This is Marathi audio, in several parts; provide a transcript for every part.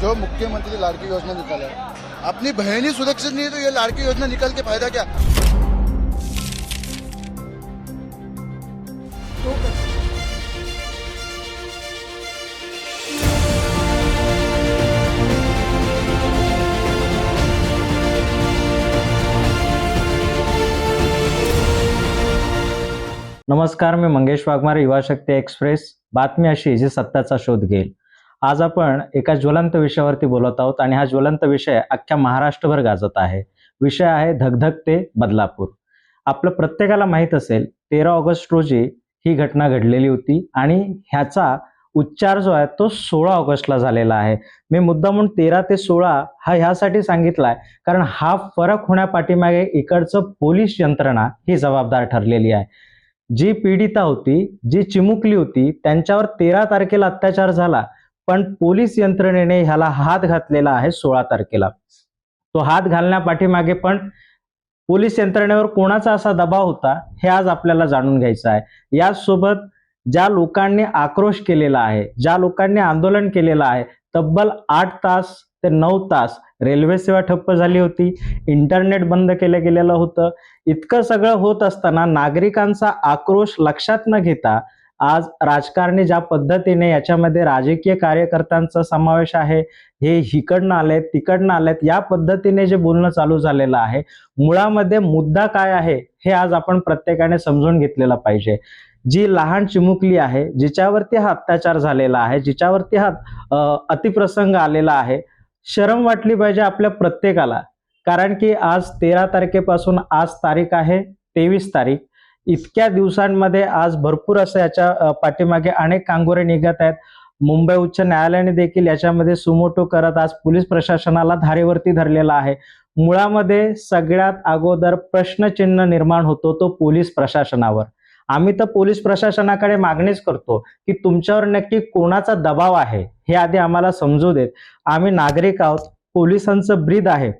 जो मुख्यमंत्री लाड़की योजना निकाला है। अपनी बहन ही सुरक्षित नहीं तो ये लाड़की योजना निकल के फायदा क्या? नमस्कार मी मंगेश वाघमारे युवा शक्ती एक्सप्रेस. बातमी अशी जी सत्याचा शोध घेईल. आज आपण एका ज्वलंत विषयावरती बोलत आहोत आणि हा ज्वलंत विषय अख्ख्या महाराष्ट्रभर गाजत आहे. विषय आहे धगधगते बदलापूर. आपलं प्रत्येकाला माहीत असेल तेरा ऑगस्ट रोजी ही घटना घडलेली होती आणि ह्याचा उच्चार जो आहे तो सोळा ऑगस्टला झालेला आहे. मी मुद्दा म्हणून तेरा ते सोळा हा ह्यासाठी सांगितलाय कारण हा फरक होण्यापाठीमागे इकडचं पोलीस यंत्रणा ही जबाबदार ठरलेली आहे. जी पीडिता होती जी चिमुकली होती त्यांच्यावर तेरा तारखेला अत्याचार झाला. पण पोलीस यंत्रणेने ह्याला हात घातलेला आहे सोळा तारखेला. तो हात घालण्यापाठीमागे पण पोलीस यंत्रणेवर कोणाचा असा दबाव होता हे आज आपल्याला जाणून घ्यायचं आहे. याचसोबत ज्या लोकांनी आक्रोश केलेला आहे ज्या लोकांनी आंदोलन केलेलं आहे तब्बल आठ तास ते नऊ तास रेल्वे सेवा ठप्प झाली होती इंटरनेट बंद केलं गेलेलं होतं. इतकं सगळं होत असताना नागरिकांचा आक्रोश लक्षात न घेता आज राजकारणी ज्या पद्धतीने याच्यामध्ये राजकीय कार्यकर्त्यांचा समावेश आहे हे हिकडनं आलेत तिकडनं आलेत या पद्धतीने जे बोलणं चालू झालेलं आहे मुळामध्ये मुद्दा काय आहे हे आज आपण प्रत्येकाने समजून घेतलेलं पाहिजे. जी लहान चिमुकली आहे जिच्यावरती हा अत्याचार झालेला आहे जिच्यावरती हा अतिप्रसंग आलेला आहे शरम वाटली पाहिजे आपल्या प्रत्येकाला. कारण की आज तेरा तारखेपासून आज तारीख आहे तेवीस तारीख. इतक्या दिवसांमध्ये आज भरपूर असं याच्या पाठीमागे अनेक कांगोरे निघत आहेत. मुंबई उच्च न्यायालयाने देखील याच्यामध्ये सुमोटो करत आज पोलीस प्रशासनाला धारेवरती धरलेला आहे. मुळामध्ये सगळ्यात अगोदर प्रश्नचिन्ह निर्माण होतो तो पोलीस प्रशासनावर. आम्ही तर पोलीस प्रशासनाकडे मागणीच करतो की तुमच्यावर नक्की कोणाचा दबाव आहे हे आधी आम्हाला समजू देत. आम्ही नागरिक आहोत पोलिसांचं ब्रीद आहे.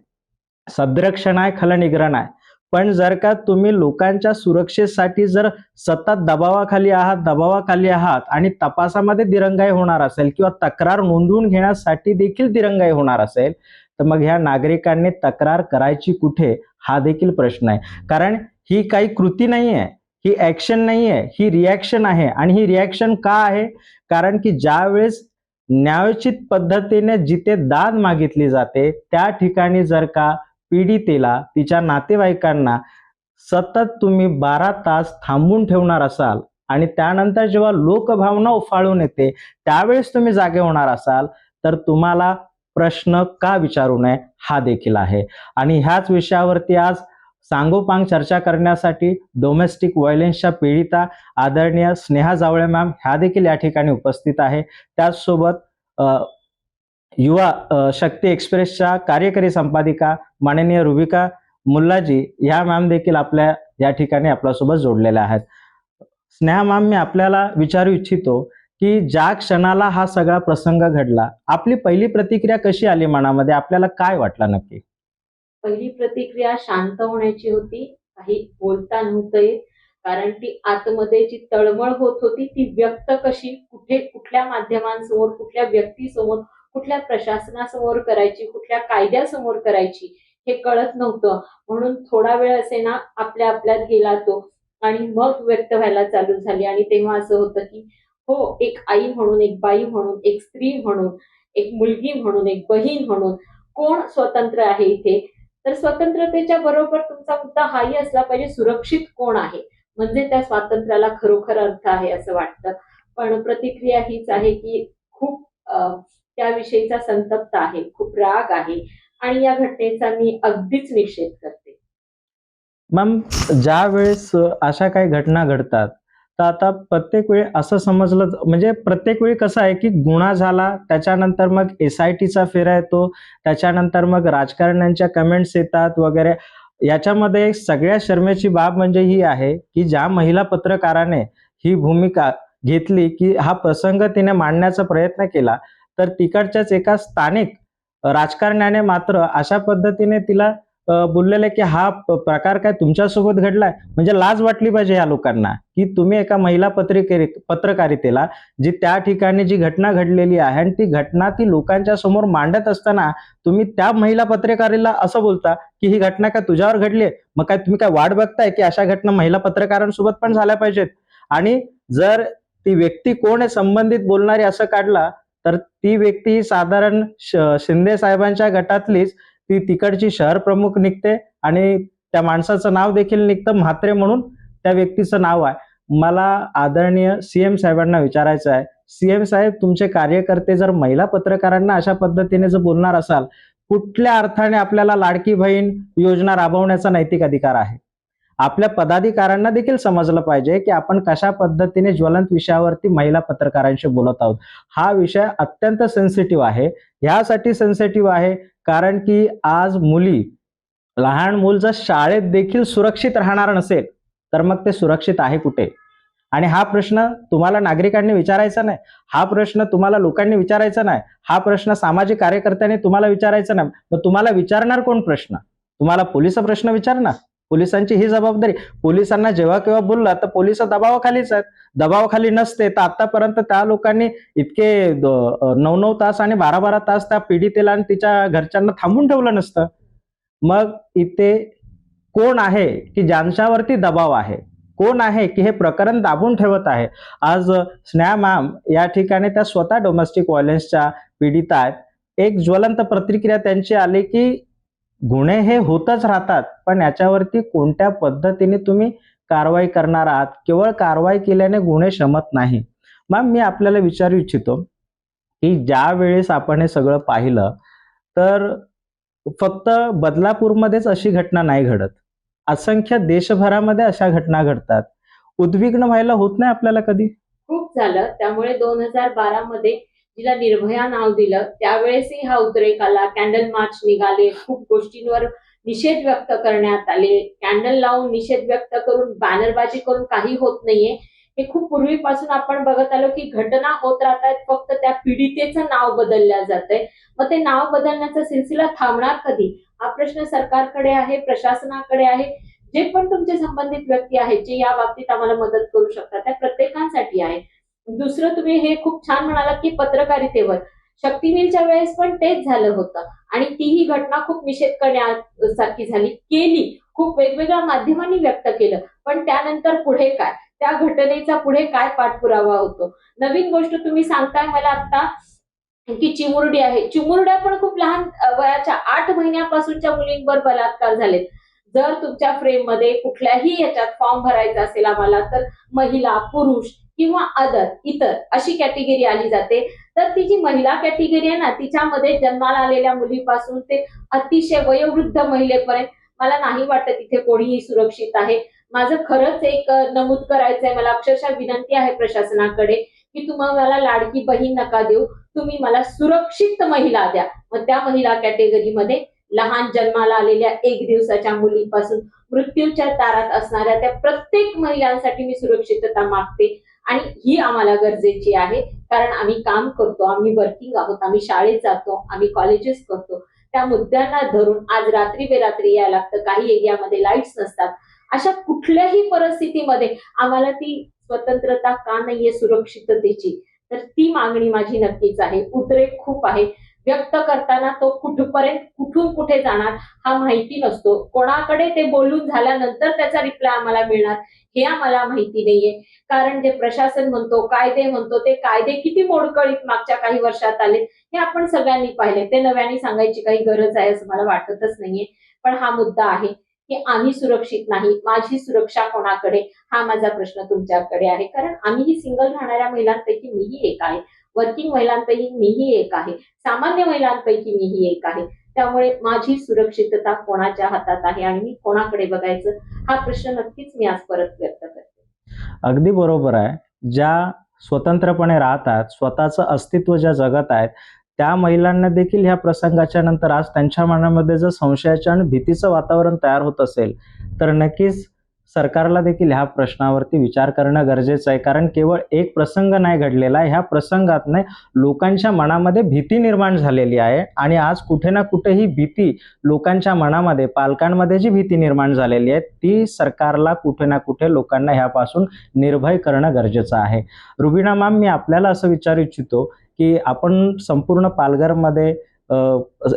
सदरक्षण आहे खलनिग्रहण आहे पण जर का तुम्ही लोकांच्या सुरक्षेसाठी जर सतत दबावाखाली आहात दबावाखाली आहात आणि तपासामध्ये दिरंगाई होणार असेल किंवा तक्रार नोंदवून घेण्यासाठी देखील दिरंगाई होणार असेल तर मग ह्या नागरिकांनी तक्रार करायची कुठे? हा देखील प्रश्न आहे. कारण ही काही कृती नाही आहे ही ऍक्शन नाही आहे ही रिॲक्शन आहे. आणि ही रिॲक्शन का आहे? कारण की ज्यावेळेस न्यायोचित पद्धतीने जिथे दाद मागितली जाते त्या ठिकाणी जर का पीडितेला तिच्या नातेवाईकांना सतत तुम्ही बारा तास थांबून ठेवणार असाल आणि त्यानंतर जेव्हा लोकभावना उफाळून येते त्यावेळेस तुम्ही जागे होणार असाल तर तुम्हाला प्रश्न का विचारू नये हा देखील आहे. आणि ह्याच विषयावरती आज सांगोपांग चर्चा करण्यासाठी डोमेस्टिक व्हायलेन्सच्या पीडिता आदरणीय स्नेहा जावळे मॅम ह्या देखील या ठिकाणी उपस्थित आहे. त्याचसोबत युवा शक्ती एक्सप्रेसच्या कार्यकारी संपादिका माननीय रुबिका मुल्लाजी ह्या मॅम देखील आपल्या या ठिकाणी आपल्यासोबत जोडलेल्या आहेत. स्नेहा मॅम मी आपल्याला विचारू इच्छितो की ज्या क्षणाला हा सगळा प्रसंग घडला आपली पहिली प्रतिक्रिया कशी आली मनामध्ये? आपल्याला काय वाटलं नक्की? पहिली प्रतिक्रिया शांत होण्याची होती काही बोलता नव्हतं येत कारण ती आतमध्ये जी तळमळ होत होती ती व्यक्त कशी कुठे कुठल्या माध्यमांसमोर कुठल्या व्यक्तीसमोर कुठल्या प्रशासनासमोर करायची कुठल्या कायद्यासमोर करायची हे कळत नव्हतं. म्हणून थोडा वेळ असे ना आपल्या आपल्यात गेला तो आणि मग व्यक्त व्हायला चालू झाली. आणि तेव्हा असं होतं की हो एक आई म्हणून एक बाई म्हणून एक स्त्री म्हणून एक मुलगी म्हणून एक बहीण म्हणून कोण स्वतंत्र आहे इथे? तर स्वतंत्रतेच्या बरोबर तुमचा मुद्दा हाही असला पाहिजे सुरक्षित कोण आहे? म्हणजे त्या स्वातंत्र्याला खरोखर अर्थ आहे असं वाटतं. पण प्रतिक्रिया हीच आहे की खूप त्याविषयीचा संतप्त आहे खूप राग आहे आणि या घटनेचा मी अगदीच निषेध करते. मॅम ज्या वेळेस अशा काही घटना घडतात तर आता प्रत्येक वेळी असं समजलं म्हणजे प्रत्येक वेळी कसं आहे की गुन्हा झाला त्याच्यानंतर मग एस आय टीचा फेरा येतो त्याच्यानंतर मग राजकारण्यांच्या कमेंट्स येतात वगैरे. याच्यामध्ये सगळ्यात शर्मेची बाब म्हणजे ही आहे की ज्या महिला पत्रकाराने ही भूमिका घेतली की हा प्रसंग तिने मांडण्याचा प्रयत्न केला तर तिकडच्याच एका स्थानिक राजकारण्याने मात्र अशा पद्धतीने तिला बोललेलं की हा प्रकार काय तुमच्यासोबत घडलाय? म्हणजे लाज वाटली पाहिजे या लोकांना की तुम्ही एका महिला पत्रिके पत्रकारितेला जी त्या ठिकाणी जी घटना घडलेली आहे आणि ती घटना ती लोकांच्या समोर मांडत असताना तुम्ही त्या महिला पत्रकारीला असं बोलता की ही घटना काय तुझ्यावर घडली मग काय तुम्ही काय वाट बघताय की अशा घटना महिला पत्रकारांसोबत पण झाल्या पाहिजेत? आणि जर ती व्यक्ती कोण आहे संबंधित बोलणारी असं काढला तर ती व्यक्ती साधारण शिंदे साहेबांच्या गटातलीच ती तिकडची शहर प्रमुख निघते आणि त्या माणसाचं नाव देखील निघतं म्हात्रे म्हणून त्या व्यक्तीचं नाव आहे. मला आदरणीय सीएम साहेबांना विचारायचं आहे. सीएम साहेब तुमचे कार्यकर्ते जर महिला पत्रकारांना अशा पद्धतीने जर बोलणार असाल कुठल्या अर्थाने आपल्याला लाडकी बहीण योजना राबवण्याचा नैतिक अधिकार आहे? आपल्या पदाधिकाऱ्यांना देखील समजलं पाहिजे की आपण कशा पद्धतीने ज्वलंत विषयावरती महिला पत्रकारांशी बोलत आहोत. हा विषय अत्यंत सेन्सिटिव्ह आहे. ह्यासाठी सेन्सिटिव्ह आहे कारण की आज मुली लहान मूल जर शाळेत देखील सुरक्षित राहणार नसेल तर मग ते सुरक्षित आहे कुठे? आणि हा प्रश्न तुम्हाला नागरिकांनी विचारायचा नाही. हा प्रश्न तुम्हाला लोकांनी विचारायचा नाही. हा प्रश्न सामाजिक कार्यकर्त्यांनी तुम्हाला विचारायचा नाही. मग तुम्हाला विचारणार कोण प्रश्न? तुम्हाला पोलीस प्रश्न विचारणार? पोलिसांची ही जबाबदारी. पोलिसांना जेव्हा केव्हा बोलला तर पोलीस दबावाखालीच आहेत. दबावाखाली नसते तर आतापर्यंत त्या लोकांनी इतके द- नऊ नऊ तास आणि बारा बारा तास त्या पीडितेला आणि तिच्या घरच्यांना थांबून ठेवलं नसतं. मग इथे कोण आहे की ज्यांच्यावरती दबाव आहे? कोण आहे की हे प्रकरण दाबून ठेवत आहे? आज स्नेहा मॅम या ठिकाणी त्या स्वतः डोमेस्टिक व्हायलन्सच्या पीडित आहेत. एक ज्वलंत प्रतिक्रिया त्यांची आली की गुन्हे हे होतच राहतात पण याच्यावरती कोणत्या पद्धतीने तुम्ही कारवाई करणार आहात? केवळ कारवाई केल्याने गुन्हे शमत नाही. मॅम मी आपल्याला विचारू इच्छितो की ज्या वेळेस आपण हे सगळं पाहिलं तर फक्त बदलापूरमध्येच अशी घटना नाही घडत. असंख्य देशभरामध्ये अशा घटना घडतात. उद्विग्न व्हायला होत नाही आपल्याला कधी? खूप झालं. त्यामुळे दोन हजार बारा मध्ये जिला निर्भया नाव दिलं. त्यावेळेसही हा उद्रेक आला. कॅन्डल मार्च निघाले. खूप गोष्टींवर निषेध व्यक्त करण्यात आले. कॅन्डल लावून निषेध व्यक्त करून बॅनरबाजी करून काही होत नाहीये. हे खूप पूर्वीपासून आपण बघत आलो की घटना होत राहतात फक्त त्या पीडितेचं नाव बदलल्या जातंय. मग ते नाव बदलण्याचा सिलसिला थांबणार कधी? हा प्रश्न सरकारकडे आहे प्रशासनाकडे आहे. जे पण तुमचे संबंधित व्यक्ती आहेत जे या बाबतीत आम्हाला मदत करू शकतात त्या प्रत्येकांसाठी आहे. दुसरं तुम्ही हे खूप छान म्हणालात की पत्रकारितेवर. शक्तीवीरच्या वेळेस पण तेच झालं होतं. आणि तीही घटना खूप निषेध करण्यासारखी झाली केली. खूप वेगवेगळ्या माध्यमांनी व्यक्त केलं. पण त्यानंतर पुढे काय? त्या घटनेचा पुढे काय पाठपुरावा होतो? नवीन गोष्ट तुम्ही सांगताय मला आता की चिमुरडी आहे. चिमुरड्या पण खूप लहान वयाच्या आठ महिन्यापासूनच्या मुलींवर बलात्कार झालेत. जर तुमच्या फ्रेममध्ये कुठल्याही याच्यात फॉर्म भरायचा असेल आम्हाला तर महिला पुरुष किंवा अदर इतर अशी कॅटेगरी आली जाते. तर ती जी महिला कॅटेगरी आहे ना तिच्यामध्ये जन्माला आलेल्या मुलीपासून ते अतिशय वयोवृद्ध महिलेपर्यंत मला नाही वाटत तिथे कोणीही सुरक्षित आहे. माझं खरंच एक नमूद करायचं आहे मला अक्षरशः विनंती आहे प्रशासनाकडे की तुम्हाला मला लाडकी बहीण नका देऊ. तुम्ही मला सुरक्षित महिला द्या. मग त्या महिला कॅटेगरीमध्ये लहान जन्माला आलेल्या एक दिवसाच्या मुलीपासून मृत्यूच्या तारात असणाऱ्या त्या प्रत्येक महिलांसाठी मी सुरक्षितता मागते. आणि ही आम्हाला गरजेची आहे. कारण आम्ही काम करतो आम्ही वर्किंग आहोत आम्ही शाळेत जातो आम्ही कॉलेजेस करतो. त्या मुद्द्यांना धरून आज रात्री बेरात्री यायला लागतं. काही एरियामध्ये लाईट्स नसतात. अशा कुठल्याही परिस्थितीमध्ये आम्हाला ती स्वतंत्रता का नाहीये सुरक्षिततेची? तर ती मागणी माझी नक्कीच आहे. उद्रेक खूप आहे. व्यक्त करताना तो कुठपर्यंत कुठून कुठे जाणार हा माहिती नसतो. कोणाकडे ते बोलून झाल्यानंतर त्याचा रिप्लाय आम्हाला मिळणार हे आम्हाला माहिती नाहीये. कारण जे प्रशासन म्हणतो कायदे म्हणतो ते कायदे किती मोडकळीत मागच्या काही वर्षात आले हे आपण सगळ्यांनी पाहिले. ते नव्याने सांगायची काही गरज आहे असं मला वाटतच नाहीये. पण हा मुद्दा आहे की आम्ही सुरक्षित नाही माझी सुरक्षा कोणाकडे हा माझा प्रश्न तुमच्याकडे आहे. कारण आम्हीही सिंगल राहणाऱ्या महिलांपैकी मीही एक आहे. वर्किंग महिलांपैकी मीही एक आहे. सामान्य महिलांपैकी मीही एक आहे. त्यामुळे माझी सुरक्षितता कोणाच्या हातात आहे आणि मी कोणाकडे बघायचं हा प्रश्न नक्कीच मी आज परत व्यक्त करते. अगदी बरोबर आहे. ज्या स्वतंत्रपणे राहतात स्वतःचं अस्तित्व ज्या जगत आहेत त्या महिलांना देखील ह्या प्रसंगाच्या नंतर आज त्यांच्या मनामध्ये जर संशयाच्या आणि भीतीचं वातावरण तयार होत असेल तर नक्कीच सरकारला देखील ह्या प्रश्नावरती विचार करणं गरजेचं आहे. कारण केवळ एक प्रसंग नाही घडलेला आहे. ह्या नाही लोकांच्या मनामध्ये भीती निर्माण झालेली आहे. आणि आज कुठे ना कुठे ही भीती लोकांच्या मनामध्ये पालकांमध्ये जी भीती निर्माण झालेली आहे ती सरकारला कुठे ना कुठे लोकांना ह्यापासून निर्भय करणं गरजेचं आहे. रुबिना मॅम मी आपल्याला असं विचारू इच्छितो की आपण संपूर्ण पालघरमध्ये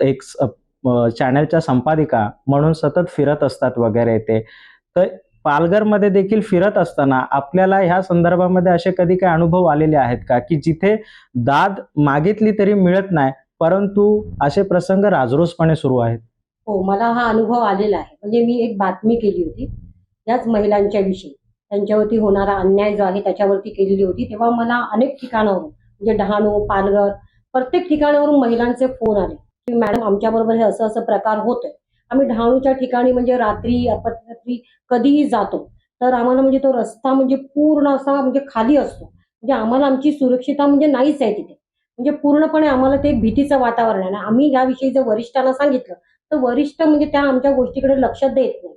एक चॅनलच्या संपादिका म्हणून सतत फिरत असतात वगैरे ते. तर पालघरमध्ये देखील फिरत असताना आपल्याला ह्या संदर्भामध्ये असे कधी काही अनुभव आलेले आहेत का? की जिथे दाद मागितली तरी मिळत नाही परंतु असे प्रसंग राजरोसपणे सुरू आहेत? हो मला हा अनुभव आलेला आहे. म्हणजे मी एक बातमी केली होती याच महिलांच्या विषयी. त्यांच्यावरती होणारा अन्याय जो आहे त्याच्यावरती केलेली होती. तेव्हा मला अनेक ठिकाणावरून म्हणजे डहाणू पालघर प्रत्येक ठिकाणावरून महिलांचे फोन आले. की मॅडम आमच्याबरोबर हे असं असं प्रकार होतोय. आम्ही डहाणूच्या ठिकाणी म्हणजे रात्री अपरात्री कधीही जातो. तर आम्हाला म्हणजे तो रस्ता म्हणजे पूर्ण असा म्हणजे खाली असतो. म्हणजे आम्हाला आमची सुरक्षितता म्हणजे नाहीच आहे तिथे. म्हणजे पूर्णपणे आम्हाला ते भीतीचं वातावरण आहे. आम्ही याविषयी जर वरिष्ठांना सांगितलं तर वरिष्ठ म्हणजे त्या आमच्या गोष्टीकडे लक्ष देत नाही.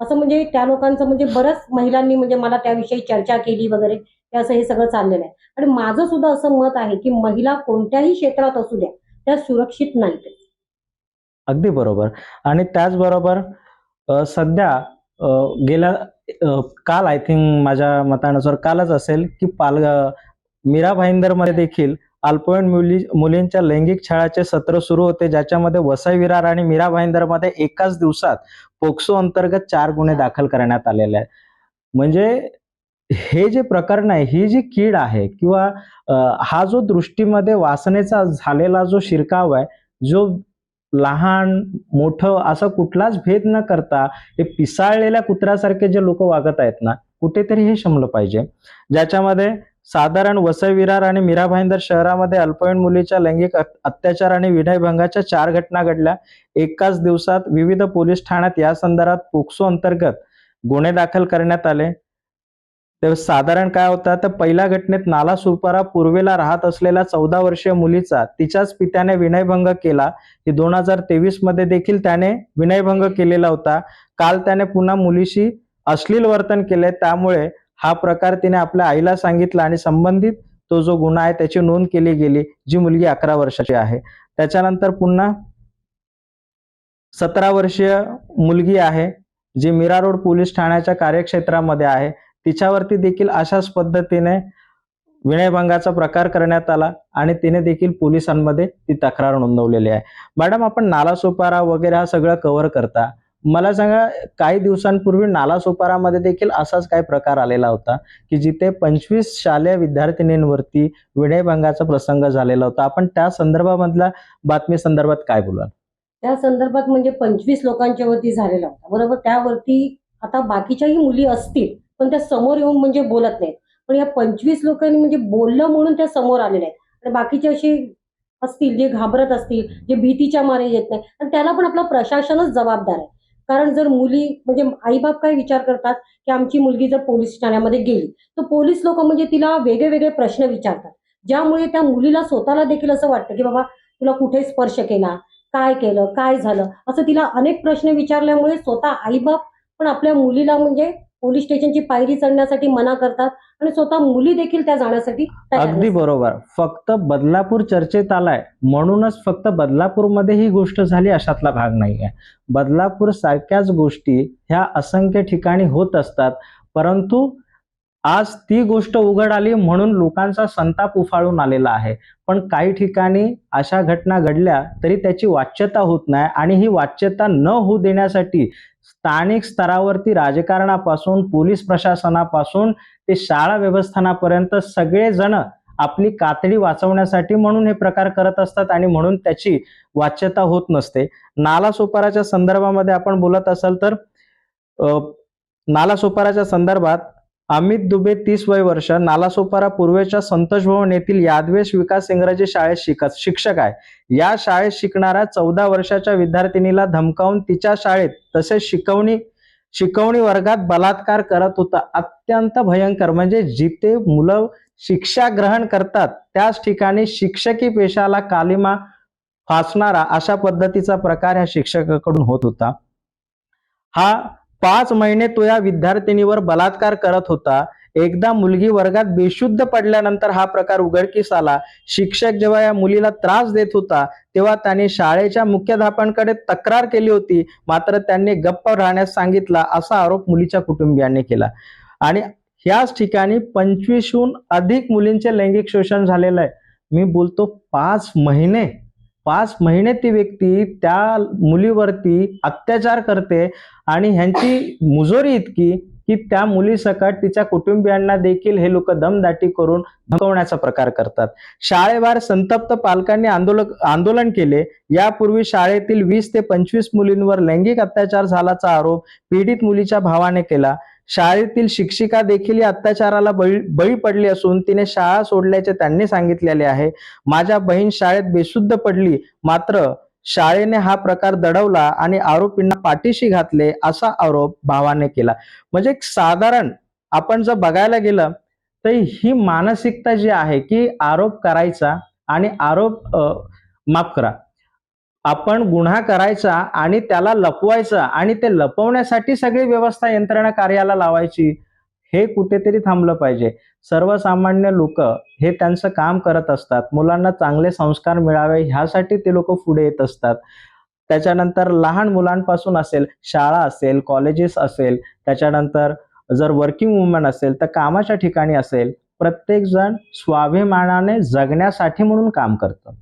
असं म्हणजे त्या लोकांचं म्हणजे बरंच महिलांनी म्हणजे मला त्याविषयी चर्चा केली वगैरे ते असं हे सगळं चाललेलं आहे. आणि माझं सुद्धा असं मत आहे की महिला कोणत्याही क्षेत्रात असू द्या त्या सुरक्षित नाहीत. अगदी बरोबर. आणि त्याचबरोबर सध्या गेल्या काल आय थिंक माझ्या मतानुसार कालच असेल की पाल मीरा भाईंदरमध्ये देखील अल्पवयीन मुली मुलींच्या लैंगिक छळाचे सत्र सुरू होते ज्याच्यामध्ये वसई विरार आणि मीरा भाईंदरमध्ये एकाच दिवसात पोक्सो अंतर्गत चार गुन्हे दाखल करण्यात आलेले आहेत. म्हणजे हे जे प्रकरण आहे ही जी कीड आहे किंवा हा जो दृष्टीमध्ये वासनेचा झालेला जो शिरकाव आहे जो लहान मोठं असा कुठलाच भेद न करता हे पिसाळलेल्या कुत्र्यासारखे जे लोक वागत आहेत ना कुठेतरी हे शमलं पाहिजे. ज्याच्यामध्ये साधारण वसई विरार आणि मीरा भाईंदर शहरामध्ये अल्पवयीन मुलीच्या लैंगिक अत्याचार आणि विनयभंगाच्या चार घटना घडल्या. एकाच दिवसात विविध पोलीस ठाण्यात या संदर्भात पोक्सो अंतर्गत गुन्हे दाखल करण्यात आले. तर साधारण काय होतं तर पहिल्या घटनेत नाला सुपारा पूर्वेला राहत असलेल्या चौदा वर्षीय मुलीचा तिच्याच पित्याने विनयभंग केला. की दोन हजार तेवीसमध्ये देखील त्याने विनयभंग केलेला होता. काल त्याने पुन्हा मुलीशी अश्लील वर्तन केले त्यामुळे हा प्रकार तिने आपल्या आईला सांगितला आणि संबंधित तो जो गुन्हा आहे त्याची नोंद केली गेली जी मुलगी अकरा वर्षाची आहे. त्याच्यानंतर पुन्हा सतरा वर्षीय मुलगी आहे जी मीरा रोड पोलीस ठाण्याच्या कार्यक्षेत्रामध्ये आहे. तिच्यावरती देखील अशाच पद्धतीने विनयभंगाचा प्रकार करण्यात आला आणि तिने देखील पोलिसांमध्ये ती तक्रार नोंदवलेली आहे. मॅडम आपण नालासोपारा वगैरे हा सगळं कव्हर करता. मला सांगा काही दिवसांपूर्वी नालासोपारामध्ये देखील असाच काही प्रकार आलेला होता की जिथे पंचवीस शालेय विद्यार्थिनींवरती विनयभंगाचा प्रसंग झालेला होता? आपण त्या संदर्भामधल्या बातमी संदर्भात काय बोलाल? त्या संदर्भात म्हणजे पंचवीस लोकांच्या वरती झालेला होता. बरोबर? त्यावरती आता बाकीच्याही मुली असतील पण त्या समोर येऊन म्हणजे बोलत नाहीत. पण या पंचवीस लोकांनी म्हणजे बोललं म्हणून त्या समोर आलेल्या आहेत. आणि बाकीचे असे असतील जे घाबरत असतील जे भीतीच्या मारे येत नाही आणि त्याला पण आपलं प्रशासनच जबाबदार आहे. कारण जर मुली म्हणजे आईबाप काय विचार करतात की आमची मुलगी जर पोलीस ठाण्यामध्ये गेली तर पोलीस लोक म्हणजे तिला वेगळे वेगळे प्रश्न विचारतात. ज्यामुळे त्या मुलीला स्वतःला देखील असं वाटतं की बाबा तुला कुठे स्पर्श केला? काय केलं? काय झालं? असं तिला अनेक प्रश्न विचारल्यामुळे स्वतः आईबाप पण आपल्या मुलीला म्हणजे पोलीस स्टेशनची पायरी चढण्यासाठी मना करतात आणि स्वतः मुली देखील त्या जाण्यासाठी अगदी. बरोबर. फक्त बदलापूर चर्चेत आलाय. म्हणूनच फक्त बदलापूरमध्ये ही गोष्ट झाली अशातला भाग नाहीये. बदलापूर सारख्याच गोष्टी ह्या असंख्य ठिकाणी होत असतात. परंतु आज ती गोष्ट उघड आली म्हणून लोकांचा संताप उफाळून आलेला आहे. पण काही ठिकाणी अशा घटना घडल्या तरी त्याची वाच्यता होत नाही आणि ही वाच्यता न होऊ देण्यासाठी स्थानिक स्तरावरती राजकारणापासून पोलीस प्रशासनापासून ते शाळा व्यवस्थानापर्यंत सगळेजण आपली कातडी वाचवण्यासाठी म्हणून हे प्रकार करत असतात आणि म्हणून त्याची वाच्यता होत नसते. नालासोपाराच्या संदर्भामध्ये आपण बोलत असाल तर अ, नालासोपाराच्या संदर्भात अमित दुबे तीस वय वर्ष नालासोपारा पूर्वेच्या संतोष भवन येथील यादवेश विकास इंग्रजी शाळेत शिकत शिक्षक आहे. या शाळेत शिकणाऱ्या चौदा वर्षाच्या विद्यार्थिनीला धमकावून तिच्या शाळेत तसेच शिकवणी शिकवणी वर्गात बलात्कार करत होता. अत्यंत भयंकर म्हणजे जिथे मुलं शिक्षा ग्रहण करतात त्याच ठिकाणी शिक्षकी पेशाला कालिमा फासणारा अशा पद्धतीचा प्रकार ह्या शिक्षकाकडून होत होता. हा पाच महिने तो या विद्यार्थिनीवर बलात्कार करत होता. एकदा मुलगी वर्गात बेशुद्ध पडल्यानंतर हा प्रकार उघडकीस आला. शिक्षक जेव्हा या मुलीला त्रास देत होता तेव्हा त्याने शाळेच्या मुख्याध्यापकांकडे तक्रार केली होती. मात्र त्यांनी गप्प राहण्यास सांगितला असा आरोप मुलीच्या कुटुंबियांनी केला. आणि ह्याच ठिकाणी पंचवीसहून अधिक मुलींचे लैंगिक शोषण झालेलं आहे. मी बोलतो पाच महिने. पाच महिने ती व्यक्ती त्या मुलीवरती अत्याचार करते आणि ह्यांची मुजोरी इतकी की त्या मुलीसकट तिच्या कुटुंबियांना देखील हे लोक दमदाटी करून धमकवण्याचा प्रकार करतात. शाळेबाहेर संतप्त पालकांनी आंदोलन आंदोलन केले. यापूर्वी शाळेतील वीस ते पंचवीस मुलींवर लैंगिक अत्याचार झाल्याचा आरोप पीडित मुलीच्या भावाने केला. शाळेतील शिक्षिका देखील या अत्याचाराला बळी बळी पडली असून तिने शाळा सोडल्याचे त्यांनी सांगितलेले आहे. माझ्या बहीण शाळेत बेशुद्ध पडली मात्र शाळेने हा प्रकार दडवला आणि आरोपींना पाठीशी घातले असा आरोप भावाने केला. म्हणजे साधारण आपण जर बघायला गेलं तर ही मानसिकता जी आहे की आरोप करायचा आणि आरोप माफ करा. आपण गुन्हा करायचा आणि त्याला लपवायचा आणि ते लपवण्यासाठी सगळी व्यवस्था यंत्रणा कार्याला लावायची हे कुठेतरी थांबलं पाहिजे. सर्वसामान्य लोक हे त्यांचं काम करत असतात. मुलांना चांगले संस्कार मिळावे ह्यासाठी ते लोक पुढे येत असतात. त्याच्यानंतर लहान मुलांपासून असेल शाळा असेल कॉलेजेस असेल त्याच्यानंतर जर वर्किंग वुमन असेल तर कामाच्या ठिकाणी असेल प्रत्येक जण स्वाभिमानाने जगण्यासाठी म्हणून काम करतं.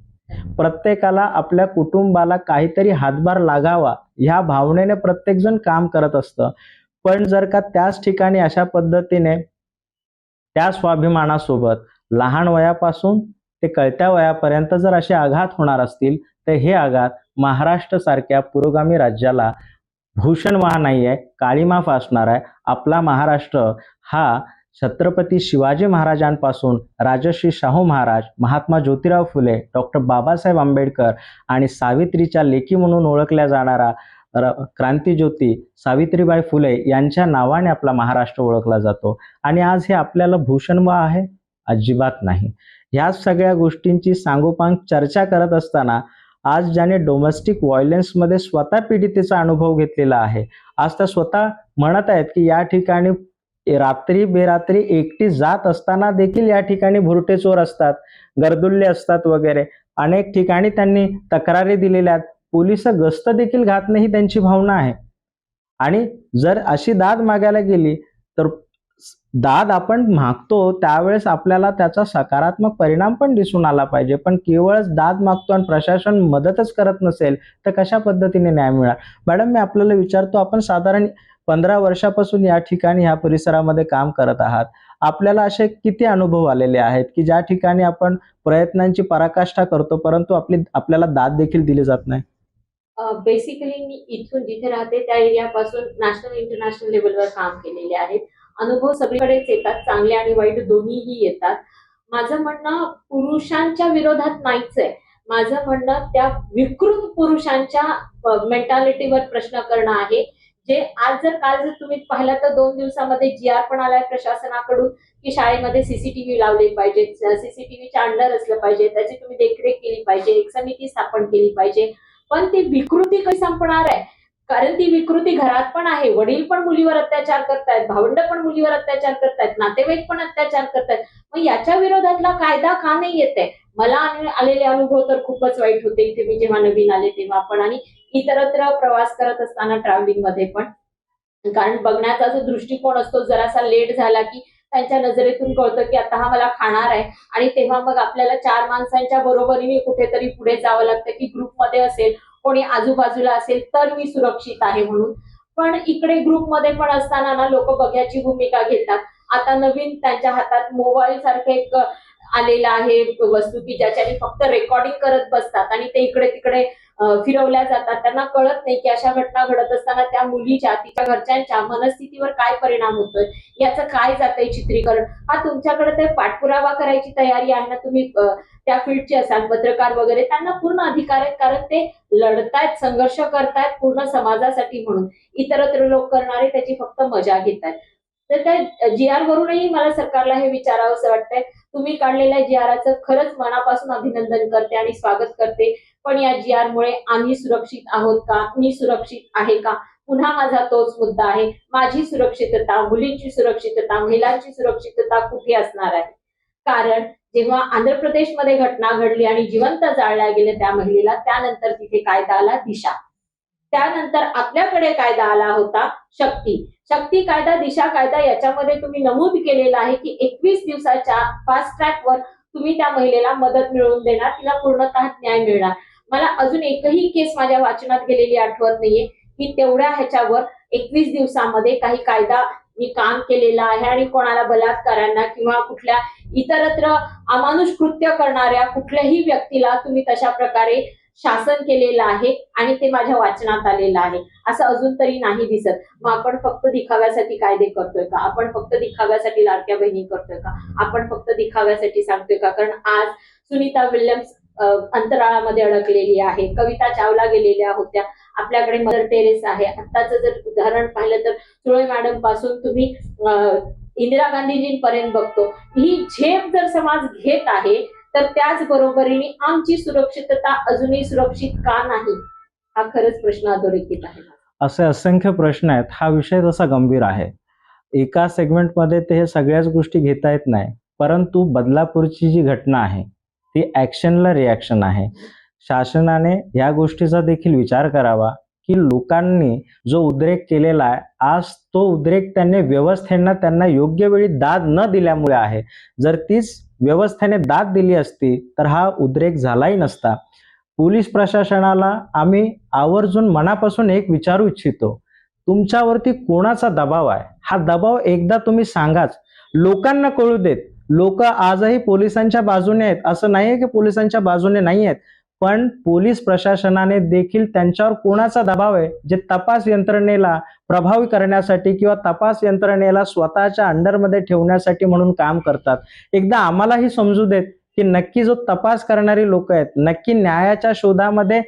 प्रत्येकाला आपल्या कुटुंबाला काहीतरी हातभार लागावा ह्या भावनेने प्रत्येकजण काम करत असतं. पण जर का त्याच ठिकाणी अशा पद्धतीने त्या स्वाभिमानासोबत लहान वयापासून ते कळत्या वयापर्यंत जर असे आघात होणार असतील तर हे आघात महाराष्ट्र सारख्या पुरोगामी राज्याला भूषण वाह नाही आहे काळीमा फासणार आहे. आपला महाराष्ट्र हा छत्रपती शिवाजी महाराजांपासून राजश्री शाहू महाराज महात्मा ज्योतिराव फुले डॉक्टर बाबासाहेब आंबेडकर आणि सावित्रीच्या लेखी म्हणून ओळखल्या जाणारा र- क्रांतीज्योती सावित्रीबाई फुले यांच्या नावाने आपला महाराष्ट्र ओळखला जातो. आणि आज हे आपल्याला भूषण आहे अजिबात नाही. ह्या सगळ्या गोष्टींची सांगोपांग चर्चा करत असताना आज ज्याने डोमेस्टिक व्हायलेन्समध्ये स्वतः पीडितेचा अनुभव घेतलेला आहे. आज त्या स्वतः म्हणत आहेत की या ठिकाणी रात्री बेरात्री एकटी जात असताना देखील या ठिकाणी भुरटे चोर असतात गर्दुल्ले असतात वगैरे. अनेक ठिकाणी त्यांनी तक्रारी दिलेल्या आहेत. पोलीस गस्त देखील घातणे ही त्यांची भावना आहे. आणि जर अशी दाद मागायला गेली तर दाद आपण मागतो त्यावेळेस आपल्याला त्याचा सकारात्मक परिणाम पण दिसून आला पाहिजे. पण केवळच दाद मागतो आणि प्रशासन मदतच करत नसेल तर कशा पद्धतीने न्याय मिळणार? मॅडम मी आपल्याला विचारतो आपण साधारण पंधरा वर्षापासून या ठिकाणी ह्या परिसरामध्ये काम करत आहात. आपल्याला असे किती अनुभव आलेले आहेत की ज्या ठिकाणी आपण प्रयत्नांची पराकाष्ठा करतो परंतु आपली आपल्याला दाद देखील दिली जात नाही? बेसिकली मी इथून जिथे राहते त्या एरियापासून नॅशनल इंटरनॅशनल लेवलवर काम केलेले आहेत. अनुभव सगळीकडेच येतात चांगले आणि वाईट दोन्हीही येतात. माझं म्हणणं पुरुषांच्या विरोधात नाहीच आहे माझं म्हणणं त्या विकृत पुरुषांच्या मेंटॅलिटीवर प्रश्न करणं आहे. जे आज जर काल जर तुम्ही पाहिलं तर दोन दिवसामध्ये जी आर पण आलाय प्रशासनाकडून की शाळेमध्ये सीसीटीव्ही लावले पाहिजे सीसीटीव्हीच्या अंडर असलं पाहिजे त्याची तुम्ही देखरेख केली पाहिजे एक समिती स्थापन केली पाहिजे. पण ती विकृती कशी संपणार आहे? कारण ती विकृती घरात पण आहे वडील पण मुलीवर अत्याचार करतायत भावंड पण मुलीवर अत्याचार करतायत नातेवाईक पण अत्याचार करतायत. मग याच्या विरोधातला कायदा का नाही येते मला आलेले अनुभव तर खूपच वाईट होते इथे मी जेव्हा नवीन आले तेव्हा पण. आणि इतरत्र प्रवास करत असताना ट्रॅव्हलिंगमध्ये पण. कारण बघण्याचा जो दृष्टिकोन असतो जरासा लेट झाला की त्यांच्या नजरेतून कळतं की आता हा मला खाणार आहे. आणि तेव्हा मग आपल्याला चार माणसांच्या बरोबरीने कुठेतरी पुढे जावं लागतं की ग्रुपमध्ये असेल कोणी आजूबाजूला असेल तर मी सुरक्षित आहे म्हणून. पण इकडे ग्रुपमध्ये पण असताना ना लोक बघ्याची भूमिका घेतात. आता नवीन त्यांच्या हातात मोबाईल सारखं एक आलेलं आहे वस्तू की ज्याच्याने फक्त रेकॉर्डिंग करत बसतात. आणि ते इकडे तिकडे फिरवल्या जातात. त्यांना कळत नाही की अशा घटना घडत असताना त्या मुलीच्या तिच्या घरच्यांच्या मनस्थितीवर काय परिणाम होतोय? याचं काय जातंय चित्रीकरण? हा तुमच्याकडे ते पाठपुरावा करायची तयारी आहे ना तुम्ही त्या फील्डचे असाल पत्रकार वगैरे त्यांना पूर्ण अधिकार आहेत कारण ते लढतायत संघर्ष करतायत पूर्ण समाजासाठी म्हणून. इतरत्र लोक करणारे त्याची फक्त मजा घेत आहेत तर त्या जी आर वरूनही मला सरकारला हे विचारावं असं वाटतंय. तुम्ही काढलेल्या जी आराचं खरंच मनापासून अभिनंदन करते आणि स्वागत करते. पण या जी आर मुळे आम्ही सुरक्षित आहोत का? मी सुरक्षित आहे का? पुन्हा माझा तोच मुद्दा आहे. माझी सुरक्षितता मुलींची सुरक्षितता महिलांची सुरक्षितता कुठे असणार आहे? कारण जेव्हा आंध्र प्रदेशमध्ये घटना घडली आणि जिवंत जाळल्या गेले त्या महिलेला त्यानंतर तिथे कायदा आला दिशा. त्यानंतर आपल्याकडे कायदा आला होता शक्ती. शक्ती कायदा दिशा कायदा याच्यामध्ये तुम्ही नमूद केलेला आहे की एकवीस दिवसाच्या फास्ट ट्रॅकवर तुम्ही त्या महिलेला मदत मिळवून देणार तिला पूर्णतः न्याय मिळणार. मला अजून एकही केस माझ्या वाचनात गेलेली आठवत नाहीये. की तेवढ्या ह्याच्यावर एकवीस दिवसामध्ये काही कायदा मी काम केलेलं आहे आणि कोणाला बलात्कारांना किंवा कुठल्या इतरत्र अमानुष कृत्य करणाऱ्या कुठल्याही व्यक्तीला तुम्ही तशा प्रकारे शासन केलेलं आहे आणि ते माझ्या वाचनात आलेलं आहे. असं अजून तरी नाही दिसत. मग आपण फक्त दिखाव्यासाठी कायदे करतोय का? आपण फक्त दिखाव्यासाठी लाडक्या बहिणी करतोय का? आपण फक्त दिखाव्यासाठी सांगतोय का? कारण आज सुनीता विल्यम्स अंतराळामध्ये अडकलेली आहे. कविता चावला गेलेल्या होत्या. आपल्याकडे मदर टेरेस आहे. आत्ताच जर उदाहरण पाहिलं तर सुळे मॅडमपासून तुम्ही इंदिरा गांधीजींपर्यंत बघतो. ही झेप जर समाज घेत आहे तर त्याचबरोबरीने आमची सुरक्षितता अजूनही सुरक्षित का नाही? हा खरंच प्रश्न अधोरेखित आहे असे असंख्य प्रश्न आहेत. हा विषय तसा गंभीर आहे. एका सेगमेंटमध्ये ते हे सगळ्याच गोष्टी घेता येत नाही. परंतु बदलापूरची जी घटना आहे ती ॲक्शनला रिॲक्शन आहे. शासनाने या गोष्टीचा देखील विचार करावा की लोकांनी जो उद्रेक केलेला आहे आज तो उद्रेक त्यांनी व्यवस्थेनं त्यांना योग्य वेळी दाद न दिल्यामुळे आहे. जर तीच व्यवस्थेने दाद दिली असती तर हा उद्रेक झालाही नसता. पोलीस प्रशासनाला आम्ही आवर्जून मनापासून एक विचारू इच्छितो तुमच्यावरती कोणाचा दबाव आहे? हा दबाव एकदा तुम्ही सांगाच. लोकांना कळू देत. लोक आजही पोलिसांच्या बाजूने आहेत. असं नाही आहे की पोलिसांच्या बाजूने नाही आहेत पण पोलीस प्रशासनाने देखील त्यांच्यावर कोणाचा दबाव आहे? जे तपास यंत्रणेला प्रभावी करण्यासाठी किंवा तपास यंत्रणेला स्वतःच्या अंडरमध्ये ठेवण्यासाठी म्हणून काम करतात. एकदा आम्हालाही समजू देत की नक्की जो तपास करणारी लोक आहेत नक्की न्यायाच्या शोधामध्ये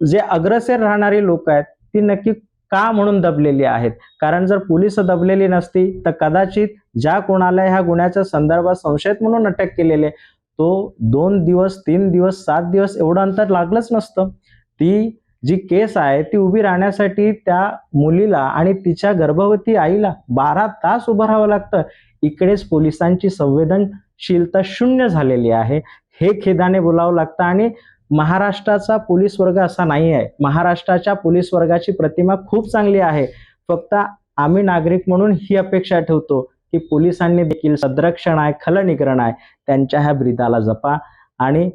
जे अग्रसर राहणारी लोक आहेत ती नक्की का म्हणून दबलेली आहेत? कारण जर पोलीस दबलेली नसती तर कदाचित ज्या कोणाला ह्या गुन्ह्याच्या संदर्भात संशयित म्हणून अटक केलेले तो दोन दिवस तीन दिवस सात दिवस एवढं अंतर लागलंच नसतं. ती जी केस आहे ती उभी राहण्यासाठी त्या मुलीला आणि तिच्या गर्भवती आईला बारा तास उभं राहावं लागतं. इकडेच पोलिसांची संवेदनशीलता शून्य झालेली आहे. हे खेदाने बोलावं लागतं आणि महाराष्ट्राचा पोलीस वर्ग असा नाही आहे. महाराष्ट्राच्या पोलीस वर्गाची प्रतिमा खूप चांगली आहे. फक्त आम्ही नागरिक म्हणून ही अपेक्षा ठेवतो की पोलिसांनी देखील सदरक्षण आहे खलनिकरण आहे. त्यांच्या ह्या ब्रिदाला जपा. आणि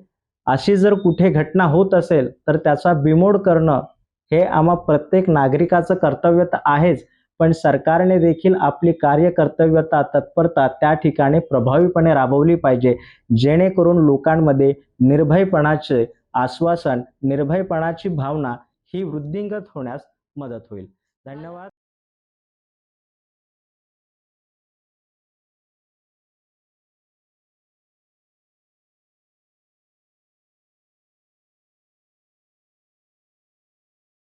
अशी जर कुठे घटना होत असेल तर त्याचा बिमोड करणं हे आम्हा प्रत्येक नागरिकाचं कर्तव्य तर आहेच. पण सरकारने देखील आपली कार्यकर्तव्यता तत्परता त्या ठिकाणी प्रभावीपणे राबवली पाहिजे. जेणेकरून लोकांमध्ये निर्भयपणाचे आश्वासन निर्भयपणाची भावना ही वृद्धिंगत होण्यास मदत होईल. धन्यवाद.